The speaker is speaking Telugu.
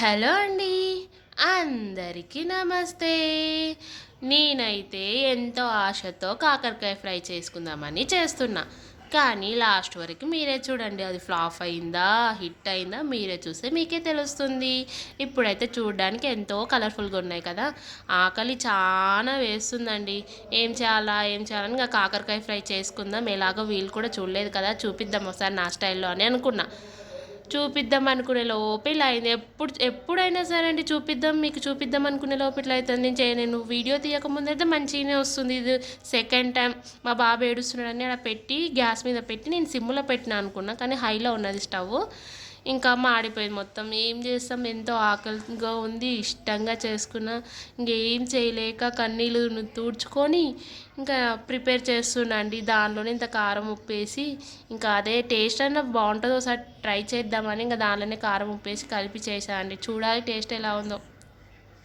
హలో అండి. అందరికీ నమస్తే. నేనైతే ఎంతో ఆశతో కాకరకాయ ఫ్రై చేసుకుందామని చేస్తున్నా. కానీ లాస్ట్ వరకు మీరే చూడండి అది ఫ్లాప్ అయిందా హిట్ అయిందా మీరే చూస్తే మీకే తెలుస్తుంది. ఇప్పుడైతే చూడడానికి ఎంతో కలర్ఫుల్గా ఉన్నాయి కదా. ఆకలి చాలా వేస్తుందండి. ఏం చేయాలా ఏం చేయాలని ఇంకా కాకరకాయ ఫ్రై చేసుకుందాం. ఎలాగో వీళ్ళు కూడా చూడలేదు కదా చూపిద్దాం ఒకసారి నా స్టైల్లో అని అనుకున్నా. చూపిద్దాం అనుకునే లోపు ఇలా అయింది. ఎప్పుడు ఎప్పుడైనా సరే అండి చూపిద్దాం మీకు చూపిద్దాం అనుకునే లోపు ఇట్లా అవుతుంది. నేను చేయ నేను వీడియో తీయకముందు అయితే మంచిగానే వస్తుంది. ఇది సెకండ్ టైం మా బాబు ఏడుస్తున్నాడని అలా పెట్టి గ్యాస్ మీద పెట్టి నేను సిమ్లో పెట్టిన అనుకున్నా. కానీ హైలో ఉన్నది స్టవ్. ఇంకా మాడిపోయింది మొత్తం. ఏం చేస్తాం? ఎంతో ఆకలిగా ఉంది ఇష్టంగా చేసుకున్నా. ఇంకేం చేయలేక కన్నీళ్ళు తుడుచుకొని ఇంకా ప్రిపేర్ చేస్తున్నాండి దానిలోనే ఇంత కారం ఉప్పేసి ఇంకా అదే టేస్ట్ అన్న బాగుంటుందో. ఒకసారి ట్రై చేద్దామని ఇంకా దానిలోనే కారం ఉప్పేసి కలిపి చేసా అండి చూడాలి టేస్ట్ ఎలా ఉందో.